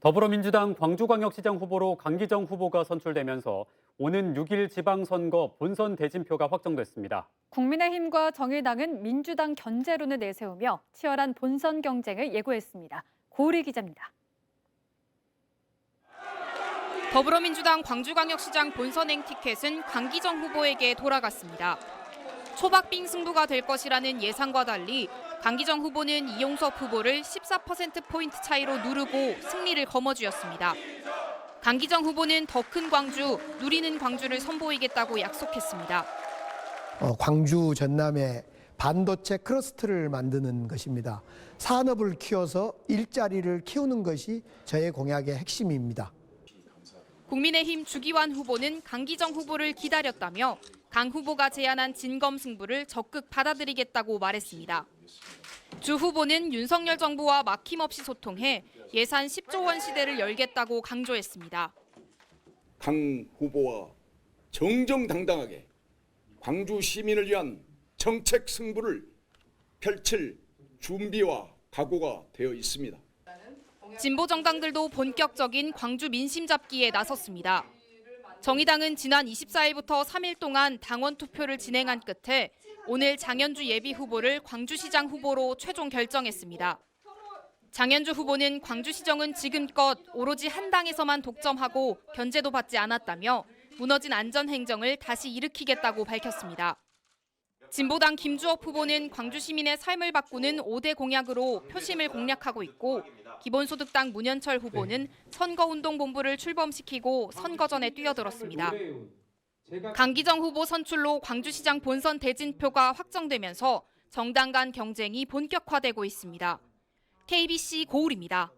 더불어민주당 광주광역시장 후보로 강기정 후보가 선출되면서 오는 6일 지방선거 본선 대진표가 확정됐습니다. 국민의힘과 정의당은 민주당 견제론을 내세우며 치열한 본선 경쟁을 예고했습니다. 고우리 기자입니다. 더불어민주당 광주광역시장 본선행 티켓은 강기정 후보에게 돌아갔습니다. 초박빙 승부가 될 것이라는 예상과 달리 강기정 후보는 이용섭 후보를 14%포인트 차이로 누르고 승리를 거머쥐었습니다. 강기정 후보는 더 큰 광주, 누리는 광주를 선보이겠다고 약속했습니다. 어, 광주 전남에 반도체 클러스터를 만드는 것입니다. 산업을 키워서 일자리를 키우는 것이 저의 공약의 핵심입니다. 국민의힘 주기환 후보는 강기정 후보를 기다렸다며 강 후보가 제안한 진검 승부를 적극 받아들이겠다고 말했습니다. 주 후보는 윤석열 정부와 막힘없이 소통해 예산 10조 원 시대를 열겠다고 강조했습니다. 강 후보와 정정당당하게 광주 시민을 위한 정책 승부를 펼칠 준비와 각오가 되어 있습니다. 진보 정당들도 본격적인 광주 민심 잡기에 나섰습니다. 정의당은 지난 24일부터 3일 동안 당원 투표를 진행한 끝에 오늘 장현주 예비 후보를 광주시장 후보로 최종 결정했습니다. 장현주 후보는 광주시정은 지금껏 오로지 한 당에서만 독점하고 견제도 받지 않았다며 무너진 안전행정을 다시 일으키겠다고 밝혔습니다. 진보당 김주업 후보는 광주 시민의 삶을 바꾸는 5대 공약으로 표심을 공략하고 있고 기본소득당 문현철 후보는 선거운동본부를 출범시키고 선거전에 뛰어들었습니다. 강기정 후보 선출로 광주시장 본선 대진표가 확정되면서 정당 간 경쟁이 본격화되고 있습니다. KBC 고울입니다.